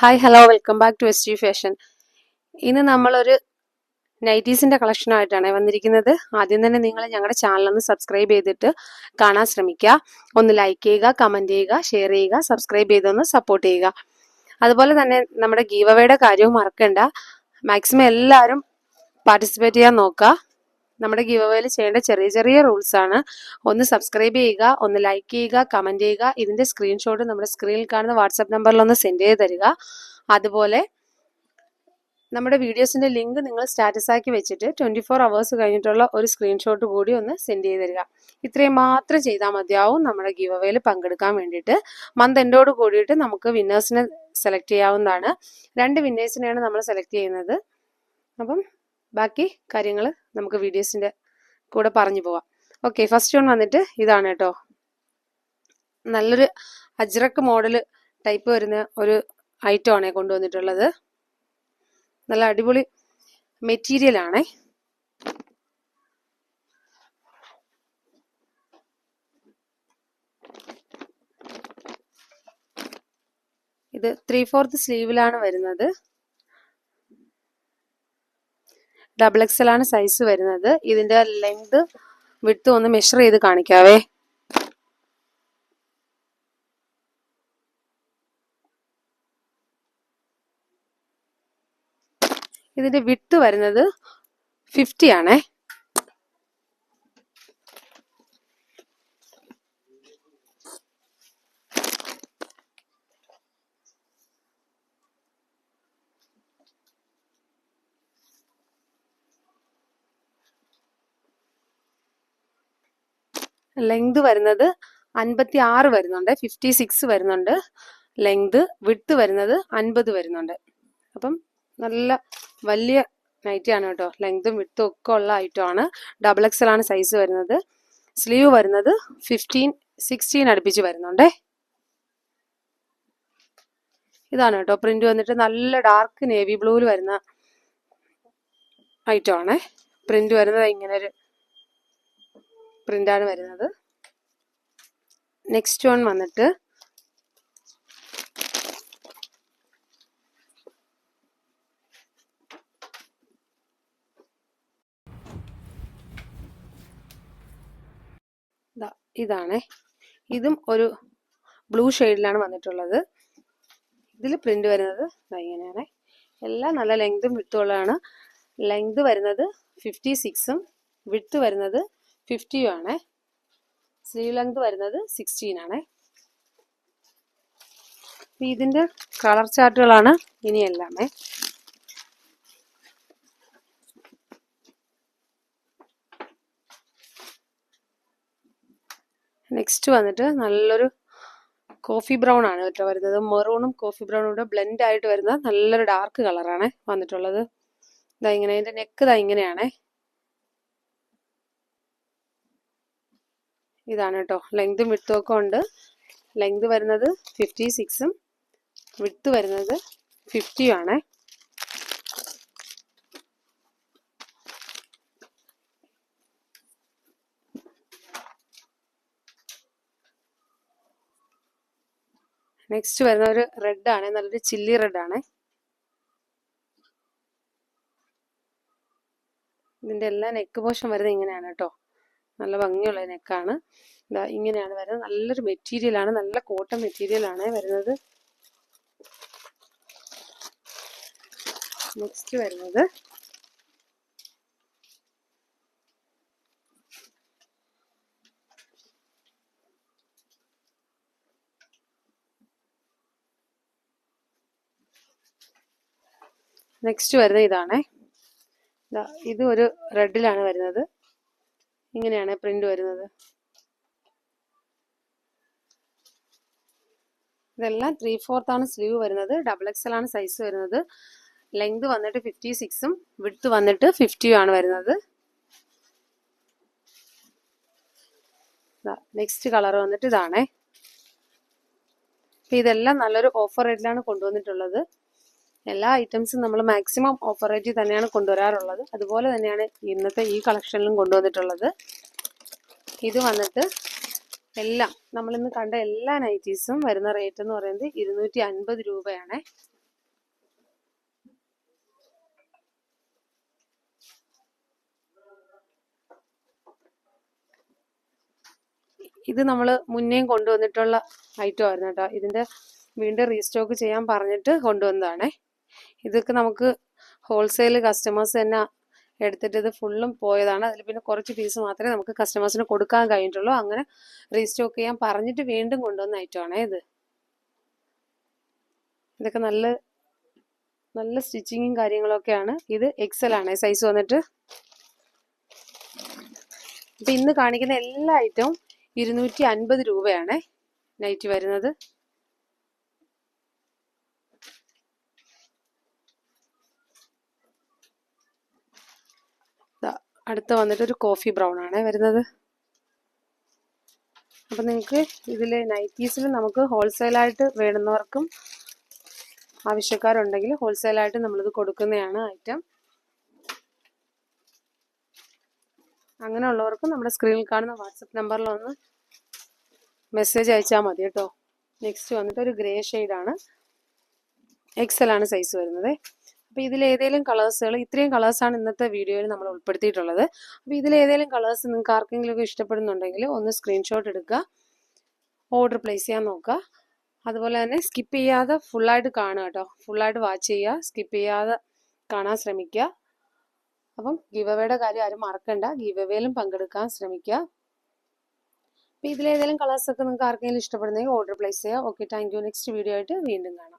Hi hello welcome back to S G fashion ഇന്ന് നമ്മളൊരു നൈറ്റീസിന്റെ കളക്ഷനായിട്ടാണ് വന്നിരിക്കുന്നത്. ആദ്യം തന്നെ നിങ്ങൾ ഞങ്ങളുടെ ചാനലൊന്ന് സബ്സ്ക്രൈബ് ചെയ്തിട്ട് കാണാൻ ശ്രമിക്കുക ഒന്ന് ലൈക്ക് ചെയ്യുക കമന്റ് ചെയ്യുക ഷെയർ ചെയ്യുക സബ്സ്ക്രൈബ് ചെയ്തൊന്ന് സപ്പോർട്ട് ചെയ്യുക. അതുപോലെ തന്നെ നമ്മുടെ ഗീവവയുടെ കാര്യവും മറക്കണ്ട. മാക്സിമം എല്ലാവരും പാർട്ടിസിപ്പേറ്റ് ചെയ്യാൻ നോക്കുക നമ്മുടെ ഗീവ് അവയിൽ ചെയ്യേണ്ട ചെറിയ ചെറിയ റൂൾസ് ആണ്. ഒന്ന് സബ്സ്ക്രൈബ് ചെയ്യുക ഒന്ന് ലൈക്ക് ചെയ്യുക കമന്റ് ചെയ്യുക. ഇതിന്റെ സ്ക്രീൻഷോട്ട് നമ്മുടെ സ്ക്രീനിൽ കാണുന്ന വാട്സപ്പ് നമ്പറിൽ ഒന്ന് സെൻഡ് ചെയ്ത് തരിക. അതുപോലെ നമ്മുടെ വീഡിയോസിന്റെ ലിങ്ക് നിങ്ങൾ സ്റ്റാറ്റസ് ആക്കി വെച്ചിട്ട് ട്വന്റി ഫോർ അവേഴ്സ് കഴിഞ്ഞിട്ടുള്ള ഒരു സ്ക്രീൻഷോട്ട് കൂടി ഒന്ന് സെൻഡ് ചെയ്ത് തരിക. ഇത്രയും മാത്രം ചെയ്താൽ മതിയാവും നമ്മുടെ ഗീവ് അവയിൽ പങ്കെടുക്കാൻ വേണ്ടിയിട്ട്. മന്ത് എൻഡോട് കൂടിയിട്ട് നമുക്ക് വിന്നേഴ്സിനെ സെലക്ട് ചെയ്യാവുന്നതാണ്. രണ്ട് വിന്നേഴ്സിനെയാണ് നമ്മൾ സെലക്ട് ചെയ്യുന്നത്. അപ്പം ബാക്കി കാര്യങ്ങൾ നമുക്ക് വീഡിയോസിന്റെ കൂടെ പറഞ്ഞു പോവാം. ഓക്കെ ഫസ്റ്റ് വൺ വന്നിട്ട് ഇതാണ് കേട്ടോ. നല്ലൊരു അജ്രക്ക് മോഡൽ ടൈപ്പ് വരുന്ന ഒരു ഐറ്റം ആണ് കൊണ്ടുവന്നിട്ടുള്ളത്. നല്ല അടിപൊളി മെറ്റീരിയൽ ആണേ. ഇത് ത്രീ ഫോർത്ത് സ്ലീവിലാണ് വരുന്നത്. ഡബിൾ എക്സൽ ആണ് സൈസ് വരുന്നത്. ഇതിന്റെ ലെങ്ത് വിട്ട് ഒന്ന് മെഷർ ചെയ്ത് കാണിക്കാവേ. ഇതിന്റെ വിട്ട് വരുന്നത് ഫിഫ്റ്റി ആണേ. ലെങ്ത് വരുന്നത് അൻപത്തി ആറ് വരുന്നുണ്ട്. ഫിഫ്റ്റി സിക്സ് വരുന്നുണ്ട്. ലെങ്ത് വിട്ട് വരുന്നത് അൻപത് വരുന്നുണ്ട്. അപ്പം നല്ല വലിയ നൈറ്റി ആണ് കേട്ടോ. ലെങ്തും വിട്ടും ഒക്കെ ഉള്ള ഐറ്റം ആണ്. ഡബിൾ എക്സൽ ആണ് സൈസ് വരുന്നത്. സ്ലീവ് വരുന്നത് ഫിഫ്റ്റീൻ സിക്സ്റ്റീൻ അടുപ്പിച്ച് വരുന്നുണ്ടേ. ഇതാണ് കേട്ടോ. പ്രിന്റ് വന്നിട്ട് നല്ല ഡാർക്ക് നേവി ബ്ലൂവിൽ വരുന്ന ഐറ്റം ആണേ. പ്രിന്റ് വരുന്നത് ഇങ്ങനെ ഒരു പ്രിന്റാണ് വരുന്നത്. നെക്സ്റ്റ് വൺ വന്നിട്ട് ഇതാണ്. ഇതും ഒരു ബ്ലൂ ഷെയ്ഡിലാണ് വന്നിട്ടുള്ളത്. ഇതിൽ പ്രിന്റ് വരുന്നത് ഇങ്ങനെയാണ്. എല്ലാം നല്ല ലെങ്തും വിട്ടുള്ളതാണ്. ലെങ്ത് വരുന്നത് ഫിഫ്റ്റി സിക്സും വിട്ട് വരുന്നത് ഫിഫ്റ്റിയും ആണേ. സ്ലീവ് വരുന്നത് സിക്സ്റ്റീൻ ആണേ. ഇതിന്റെ കളർ ചാർട്ടുകളാണ് ഇനിയെല്ലാമേ നെക്സ്റ്റ് വന്നിട്ട് നല്ലൊരു കോഫി ബ്രൗൺ ആണ് കേട്ടോ വരുന്നത്. മെറൂണും കോഫി ബ്രൗണും കൂടെ ബ്ലെൻഡ് ആയിട്ട് വരുന്ന നല്ലൊരു ഡാർക്ക് കളറാണ് വന്നിട്ടുള്ളത്. ഇതാ ഇങ്ങനെ ഇതിന്റെ നെക്ക് ഇതാ ഇങ്ങനെയാണേ. ഇതാണ് കേട്ടോ. ലെങ്ത് വിട്ത്തും ഒക്കെ ഉണ്ട്. ലെങ്ത് വരുന്നത് ഫിഫ്റ്റി സിക്സും വിട്ത്ത് വരുന്നത് ഫിഫ്റ്റിയും ആണ്. നെക്സ്റ്റ് വരുന്ന ഒരു റെഡ് ആണ്. നല്ലൊരു ചില്ലി റെഡ് ആണ്. ഇതിന്റെ എല്ലാ നെക്ക് പോഷൻ വരുന്നത് ഇങ്ങനെയാണ് കേട്ടോ. നല്ല ഭംഗിയുള്ള നെക്കാണ്. ഇതാ ഇങ്ങനെയാണ് വരുന്നത്. നല്ലൊരു മെറ്റീരിയൽ ആണ്. നല്ല കോട്ടൺ മെറ്റീരിയൽ ആണ് വരുന്നത്. നെക്സ്റ്റ് വരുന്നത്. നെക്സ്റ്റ് വരുന്നത് ഇതാണേ. ഇത് ഒരു റെഡിലാണ് വരുന്നത്. ഇങ്ങനെയാണ് പ്രിന്റ് വരുന്നത്. ഇതെല്ലാം ത്രീ ഫോർത്ത് ആണ് സ്ലീവ് വരുന്നത്. ഡബിൾ എക്സൽ ആണ് സൈസ് വരുന്നത്. ലെങ്ത് വന്നിട്ട് ഫിഫ്റ്റി സിക്സും വിഡ്ത്ത് വന്നിട്ട് ഫിഫ്റ്റിയും ആണ് വരുന്നത്. നെക്സ്റ്റ് കളർ വന്നിട്ട് ഇതാണേ. ഇതെല്ലാം നല്ലൊരു ഓഫർ റേറ്റിലാണ് കൊണ്ടുവന്നിട്ടുള്ളത്. എല്ലാ ഐറ്റംസും നമ്മൾ മാക്സിമം ഓഫർ റേറ്റിൽ തന്നെയാണ് കൊണ്ടുവരാറുള്ളത്. അതുപോലെ തന്നെയാണ് ഇന്നത്തെ ഈ കളക്ഷനിലും കൊണ്ടുവന്നിട്ടുള്ളത്. ഇത് വന്നിട്ട് എല്ലാം നമ്മളിന്ന് കണ്ട എല്ലാ നൈറ്റീസും വരുന്ന റേറ്റ് എന്ന് പറയുന്നത് ഇരുന്നൂറ്റി അൻപത് രൂപയാണ്. ഇത് നമ്മൾ മുന്നേയും കൊണ്ടുവന്നിട്ടുള്ള ഐറ്റം ആയിരുന്നു കേട്ടോ. ഇതിന്റെ വീണ്ടും റീസ്റ്റോക്ക് ചെയ്യാൻ പറഞ്ഞിട്ട് കൊണ്ടുവന്നതാണേ. ഇതൊക്കെ നമുക്ക് ഹോൾസെയിൽ കസ്റ്റമേഴ്സ് തന്നെ എടുത്തിട്ട് ഇത് ഫുള്ളും പോയതാണ്. അതിൽ പിന്നെ കുറച്ച് പീസ് മാത്രമേ നമുക്ക് കസ്റ്റമേഴ്സിന് കൊടുക്കാൻ കഴിഞ്ഞിട്ടുള്ളൂ. അങ്ങനെ റീസ്റ്റോക്ക് ചെയ്യാൻ പറഞ്ഞിട്ട് വീണ്ടും കൊണ്ടുവന്ന ഐറ്റമാണേ ഇത്. ഇതൊക്കെ നല്ല നല്ല സ്റ്റിച്ചിങ്ങും കാര്യങ്ങളൊക്കെയാണ്. ഇത് എക്സൽ ആണ് സൈസ് വന്നിട്ട്. അപ്പം ഇന്ന് കാണിക്കുന്ന എല്ലാ ഐറ്റവും ഇരുന്നൂറ്റി അൻപത് രൂപയാണ് നൈറ്റ് വരുന്നത്. അടുത്ത് വന്നിട്ട് ഒരു കോഫി ബ്രൗൺ ആണ് വരുന്നത്. അപ്പം നിങ്ങൾക്ക് ഇതിൽ നൈറ്റീസിൽ നമുക്ക് ഹോൾസെയിലായിട്ട് വേണ്ടുന്നവർക്കും ആവശ്യക്കാരുണ്ടെങ്കിൽ ഹോൾസെയിലായിട്ട് നമ്മളിത് കൊടുക്കുന്നതാണ് ഐറ്റം അങ്ങനെയുള്ളവർക്ക് നമ്മുടെ സ്ക്രീനിൽ കാണുന്ന വാട്സപ്പ് നമ്പറിൽ ഒന്ന് മെസ്സേജ് അയച്ചാൽ മതി കേട്ടോ. നെക്സ്റ്റ് വന്നിട്ട് ഒരു ഗ്രേ ഷെയ്ഡാണ് എക്സൽ ആണ് സൈസ് വരുന്നത്. അപ്പോൾ ഇതിൽ ഏതെങ്കിലും കളേഴ്സുകൾ ഇത്രയും കളേഴ്സാണ് ഇന്നത്തെ വീഡിയോയിൽ നമ്മൾ ഉൾപ്പെടുത്തിയിട്ടുള്ളത്. അപ്പോൾ ഇതിൽ ഏതെങ്കിലും കളേഴ്സ് നിങ്ങൾക്ക് ആർക്കെങ്കിലും ഒക്കെ ഇഷ്ടപ്പെടുന്നുണ്ടെങ്കിൽ ഒന്ന് സ്ക്രീൻഷോട്ട് എടുക്കുക ഓർഡർ പ്ലേസ് ചെയ്യാൻ നോക്കുക. അതുപോലെ തന്നെ സ്കിപ്പ് ചെയ്യാതെ ഫുള്ളായിട്ട് കാണുക കേട്ടോ. ഫുള്ളായിട്ട് വാച്ച് ചെയ്യുക സ്കിപ്പ് ചെയ്യാതെ കാണാൻ ശ്രമിക്കുക. അപ്പം ഗീവവേയുടെ കാര്യം ആരും മറക്കണ്ട. ഗീവവേയിലും പങ്കെടുക്കാൻ ശ്രമിക്കുക. അപ്പോൾ ഇതിലേതെങ്കിലും കളേഴ്സൊക്കെ നിങ്ങൾക്ക് ആർക്കെങ്കിലും ഇഷ്ടപ്പെടുന്നെങ്കിൽ ഓർഡർ പ്ലേസ് ചെയ്യുക. ഓക്കെ താങ്ക് നെക്സ്റ്റ് വീഡിയോ ആയിട്ട് വീണ്ടും കാണാം.